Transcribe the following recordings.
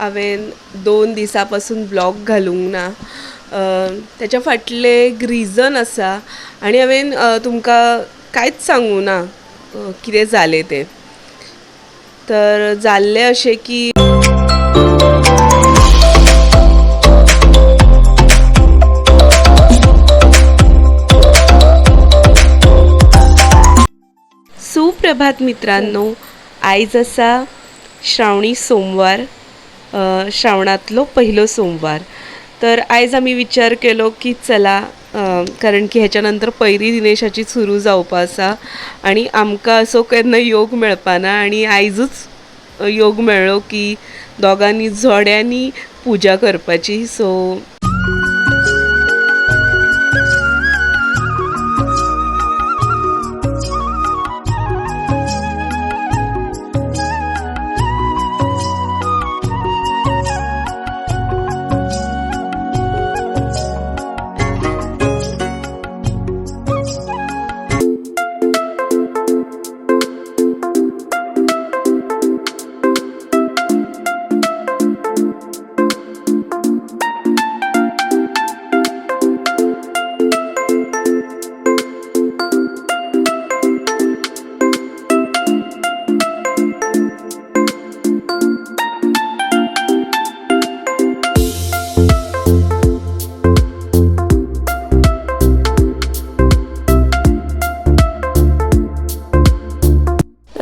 हांवें दोन दिसां पासून ब्लॉग घालूंक ना. त्याच्या फाटले एक रिजन आसा आनी हांवें तुमकां कांयच सांगूं ना कितें जालें तें. तर जाल्लें अशें की सुप्रभात मित्रांनो आयज आसा श्रावणी सोमवार. श्रावणातलो पहिलो सोमवार. तर आयज आमी विचार केलो की चला कारण की ह्याच्यानंतर नंतर दिनेशाची सुरू जावपा आसा आनी आमकां असो केन्ना योग मेळपाना आनी आयजूच योग मेळ्ळो की दोगांनी जोड्यांनी पुजा करपाची. सो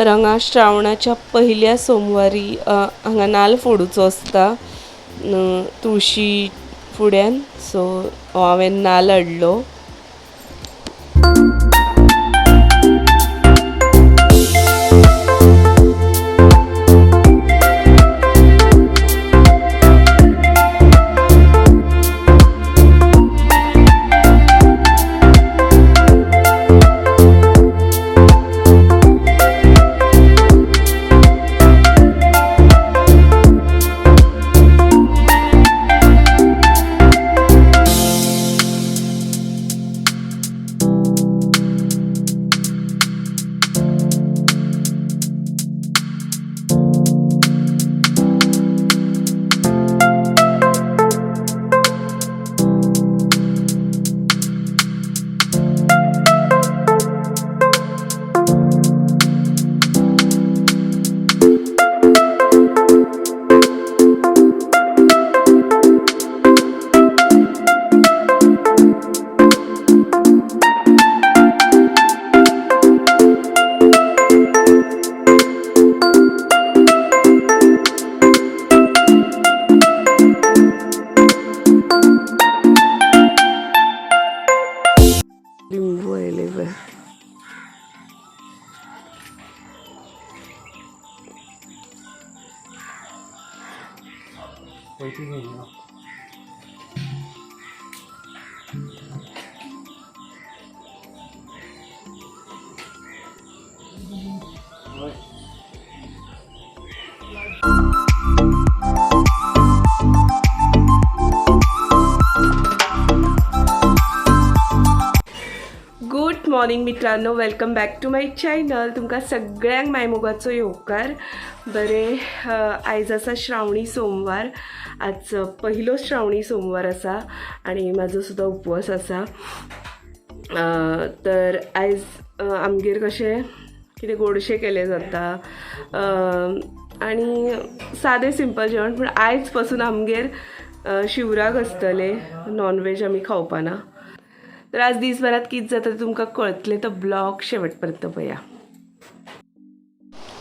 रंगा श्रावणाच्या पहिल्या सोमवारी हांगा नाल्ल फोडूचो आसता तुळशी फुड्यान सो हो हांवें नाल्ल हाडलो. गुड मॉर्निंग मित्रांनो welcome back to my channel. तुमकां सगळ्यांक मायमोगाचो येवकार. बरें आयज आसा श्रावणी सोमवार. आज पहिलो श्रावणी सोमवार आसा आनी म्हाजो सुद्दां उपवास आसा तर आयज आमगेर कशें कितें गोडशें केलें जाता. आनी सादें सिंपल जेवण पूण आयजपासून आमगेर अ, शिवराक आसतलें नॉनवेज आमी खावपाना. तर आज दिसभरात कित जाता तें तुमकां कळतलें तो ब्लॉग शेवट परत पळया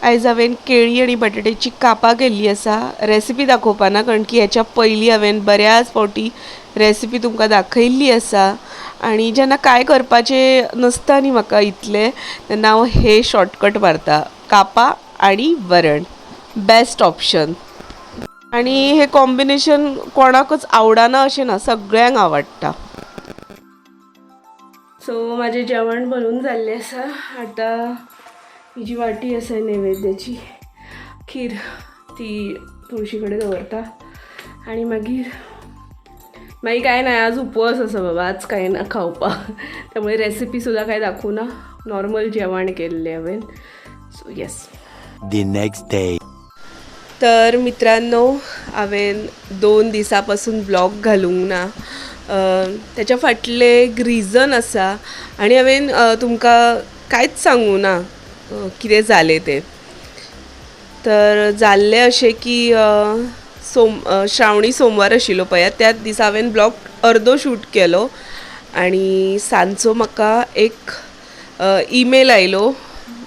आयज हांवें केळी आनी बटाट्याची कापां केल्ली आसा रेसिपी दाखोवपाना कारण की हेच्या पयलीं हांवें बऱ्याच फावटी रेसिपी तुमकां दाखयल्ली आसा आनी जेन्ना कांय करपाचें नसता न्ही म्हाका इतलें तेन्ना हांव हो हे शॉर्टकट मारता. कापां आनी वरण. बेस्ट ऑप्शन आनी हे कॉम्बिनेशन कोणाकच आवडना अशें ना सगळ्यांक आवडटा सो माझे जेवण बनवून जाल्लें आसा आतां जी वाटी आसा नैवेद्याची खीर ती तुळशी कडेन दवरता आनी मागीर मागीर कांय ना आज उपवास आसा बाबा आज कांय ना खावपाक त्यामुळे रेसिपी सुद्दां कांय दाखवू ना. नॉर्मल जेवण केल्लें हांवें so yes the next day. तर मित्रांनो हांवें दोन दिसां पासून ब्लॉग घालूंक ना त्याच्या फाटले एक रिजन आसा आनी हांवें तुमकां कांयच सांगूं ना. कितें जालें तें? तर जाल्लें अशें की सोम श्रावणी सोमवार आशिल्लो पळयात त्याच दिसा हांवें ब्लॉग अर्दो शूट केलो. आनी सांजचो म्हाका एक ईमेल आयलो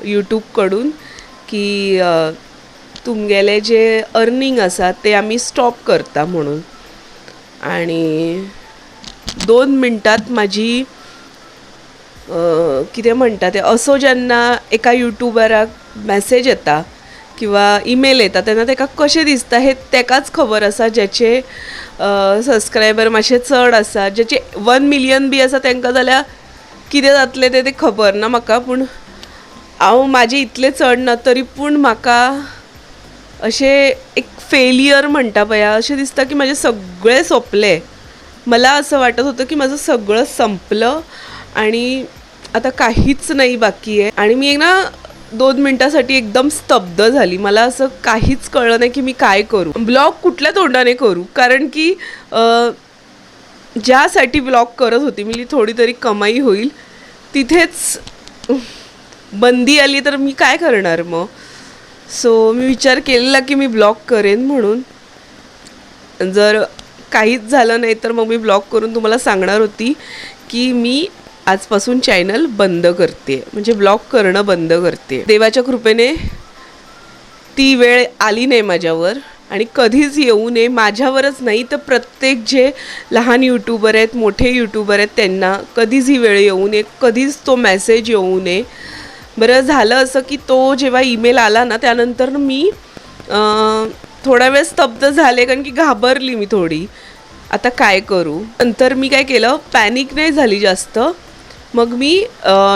यूट्यूबकडून की तुमगेले जे अर्नींग आसा ते आमी स्टॉप करता म्हणून. आनी दोन मिनटांत म्हाजी कितें म्हणटा तें असो जेन्ना एका युट्यूबराक मॅसेज येता किंवा ईमेल येता तेन्ना ताका कशें दिसता हें तेकाच खबर आसा जेचे सबस्क्रायबर मातशे चड आसा जेचे वन मिलियन बी आसा तांकां जाल्यार कितें जातलें तें तें खबर ना म्हाका पूण हांव म्हाजें इतलें चड ना तरी पूण म्हाका अशें एक फेलियर म्हणटा पळय अशें दिसता की म्हाजें सगळें सोंपलें. मला असं वाटत होतं की माझं सगळं संपलं आणि आता काहीच नाही बाकी आहे. आणि मी एक ना दोन मिनिटासाठी एकदम स्तब्ध झाली. मला असं काहीच कळलं नाही की मी काय करू. ब्लॉग कुठल्या तोंडाने करू? कारण की ज्यासाठी ब्लॉग करत होती मी थोडी तरी कमाई होईल. तिथेच बंदी आली तर मी काय करणार मग? सो मी विचार केलेला की मी ब्लॉग करेन म्हणून. जर काहीच झालं नाही तर मग मी ब्लॉग करून तुम्हाला सांगणार होती की मी आजपासून चॅनल बंद करते. म्हणजे ब्लॉग करणं बंद करते. देवाच्या कृपेने ती वेळ आली नाही माझ्यावर आणि कधीच येऊ नये. माझ्यावरच नाही तर प्रत्येक जे लहान यूट्यूबर आहेत मोठे यूट्यूबर आहेत त्यांना कधीच ही वेळ येऊ नये. कधीच तो मेसेज येऊ नये. बरं झालं असं की तो जेव्हा ईमेल आला ना त्यानंतर मी थोडा वेळ स्तब्ध झाले कारण की घाबरली मी थोडी. आता काय करू? नंतर मी काय केलं? पॅनिक नाही झाली जास्त. मग मी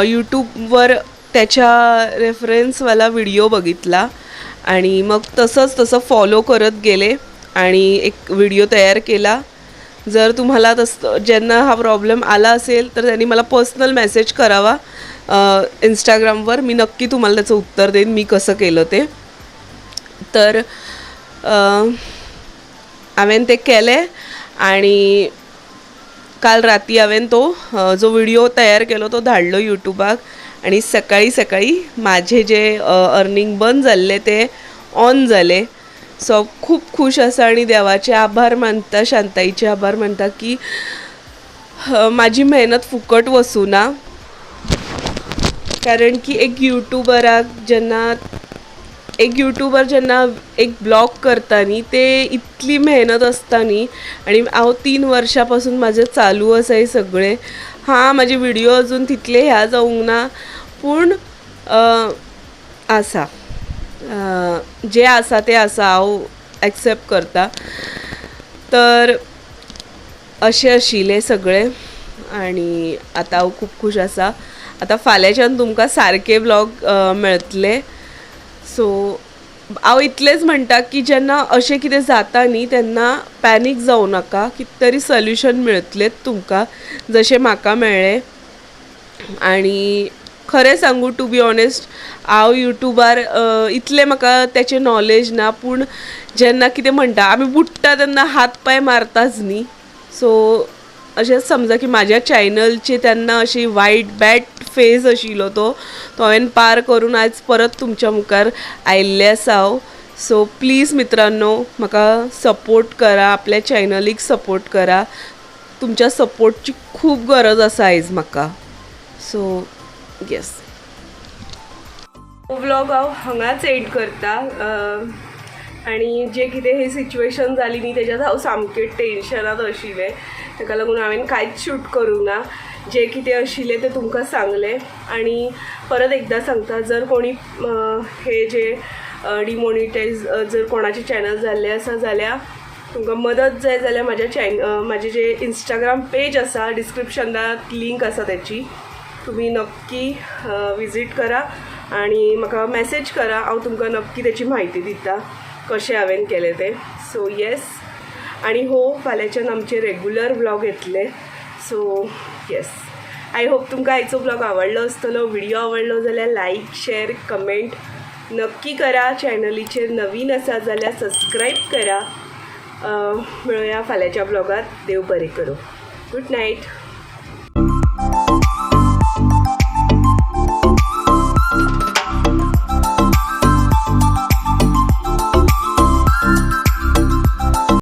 यूट्यूबवर त्याच्या रेफरन्सवाला व्हिडिओ बघितला. आणि मग तसंच तसं फॉलो करत गेले. आणि एक व्हिडिओ तयार केला. जर तुम्हाला तसं ज्यांना हा प्रॉब्लेम आला असेल तर त्यांनी मला पर्सनल मेसेज करावा. इंस्टाग्रामवर मी नक्की तुम्हाला त्याचं उत्तर देईन मी कसं केलं ते. तर अ, हांवें तें केलें आणि काल राती हांवें तो जो व्हिडिओ तयार केलो तो धाडलो युट्यूबाक. आनी सकाळी सकाळी माझे जे अर्निंग बंद जाल्ले ते ऑन जाले सो खूब खूश आसा आनी देवाचे आभार मानता शांताईचे आभार मानता की माझी मेहनत फुकट वचूं ना कारण की एक युट्यूबराक जेन्ना एक युट्यूबर जेन्ना एक ब्लॉग करता न्ही ते इतली मेहनत आसता न्ही आणि हांव तीन वर्सां पासून म्हाजें चालू असं आहे सगळें. हां म्हाजे व्हिडिओ अजून तिथले ह्या जावंक ना पूण आसा. अ, जें आसा तें आसा हांव एक्सेप्ट करता. तर अशें आशिल्लें सगळें. आनी आतां हांव खूब खूश आसा. आतां फाल्यांच्यान तुमकां सारके ब्लॉग मेळटले सो हांव इतलेंच म्हणटा की जेन्ना अशें कितें जाता न्ही तेन्ना पॅनीक जावं नाका कित तरी सोल्युशन मेळतलेंच तुमकां जशें म्हाका मेळ्ळें आणि खरें सांगू टू बी ऑनेस्ट हांव युट्यूबार इतलें म्हाका तेचें नॉलेज ना पूण जेन्ना कितें म्हणटा आमी बुडटा तेन्ना हात पांय मारताच न्ही सो अशेंच समजा की म्हाज्या चॅनलची तेन्ना अशी वायट बॅट फेज आशिल्लो तो तो हांवें पार करून आयज परत तुमच्या मुखार आयिल्लें आसा हांव सो प्लीज मित्रांनो म्हाका सपोर्ट करा आपल्या चॅनलीक सपोर्ट करा. तुमच्या सपोर्टची खूब गरज आसा आयज म्हाका सो येस व्लॉग हांव हांगाच एड करता. आनी जे कितें ही सिच्युएशन जाली न्ही तेज्यात हांव सामकें टेन्शनात आशिल्लें ताका लागून हांवें कांयच शूट करूंक ना. जे कितें आशिल्लें तें तुमकां सांगलें. आनी परत एकदां सांगता जर कोणी हे जे डिमोनिटायज जर कोणाचे चॅनल जाल्ले आसा जाल्यार तुमकां मदत जाय जाल्यार म्हाज्या चॅन म्हाजें जे इंस्टाग्राम पेज आसा डिस्क्रिप्शनात लिंक आसा त्याची तुम्ही नक्की विजीट करा. आणि म्हाका मॅसेज करा हांव तुमकां नक्की त्याची म्हायती दिता. कशें हांवें केलें तें? सो येस आणि हो फाल्यांच्यान आमचे रेगुलर ब्लॉग येतले सो येस आय होप तुमकां आयचो ब्लॉग आवडलो आसतलो व्हिडिओ आवडलो जाल्यार लायक शेअर कमेंट नक्की करा. चॅनलीचेर नवीन आसा जाल्यार सबस्क्राईब करा. अ, फाल्यांच्या ब्लॉगात देव बरें करूं. Good night